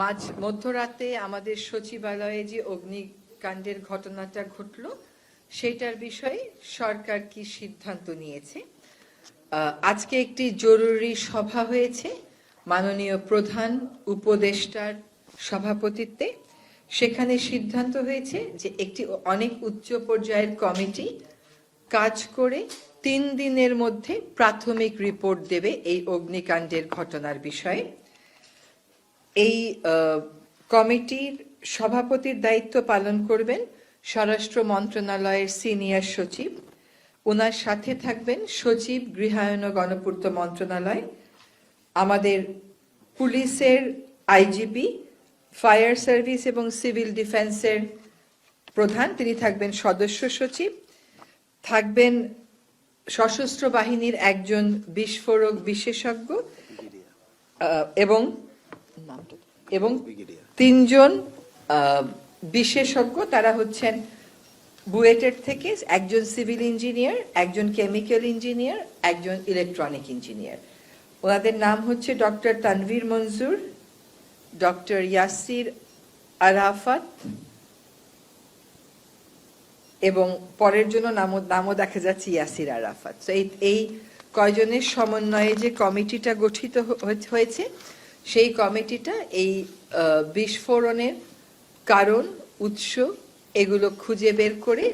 মাঝ, মধ্যরাতে আমাদের সচিবালয়ে যে অগ্নিকাণ্ডের ঘটনাটা ঘটলো সেটার বিষয়ে সরকার কি সিদ্ধান্ত নিয়েছে? আজকে একটি জরুরি সভা হয়েছে, মাননীয় প্রধান উপদেষ্টার সভাপতিত্বে। সেখানে সিদ্ধান্ত হয়েছে যে একটি অনেক উচ্চ পর্যায়ের কমিটি কাজ করে তিন দিনের মধ্যে প্রাথমিক রিপোর্ট দেবে এই অগ্নিকাণ্ডের ঘটনার বিষয়ে। এই কমিটির সভাপতির দায়িত্ব পালন করবেন স্বরাষ্ট্র মন্ত্রণালয়ের সিনিয়র সচিব। ওনার সাথে থাকবেন সচিব গৃহায়ন ও গণপূর্ত মন্ত্রণালয়, আমাদের পুলিশের আইজিপি, ফায়ার সার্ভিস এবং সিভিল ডিফেন্সের প্রধান, তিনি থাকবেন সদস্য সচিব। থাকবেন সশস্ত্র বাহিনীর একজন বিস্ফোরক বিশেষজ্ঞ এবং এবং তিনজন বিশেষজ্ঞ, তারা হচ্ছেন বুয়েটের থেকে একজন সিভিল ইঞ্জিনিয়ার, একজন কেমিক্যাল ইঞ্জিনিয়ার, একজন ইলেকট্রনিক ইঞ্জিনিয়ার। ওনাদের নাম হচ্ছে ডক্টর তানভীর মঞ্জুর ডক্টর ইয়াসির আরাফাত এবং পরের জন্য নামও নামও দেখা যাচ্ছে ইয়াসির আরাফাত। তো এই কয়জনের সমন্বয়ে যে কমিটিটা গঠিত হয়ে- হয়েছে সেই কমিটিটা এই বিস্ফোরণের কারণ উৎস এগুলো খুঁজে বের করে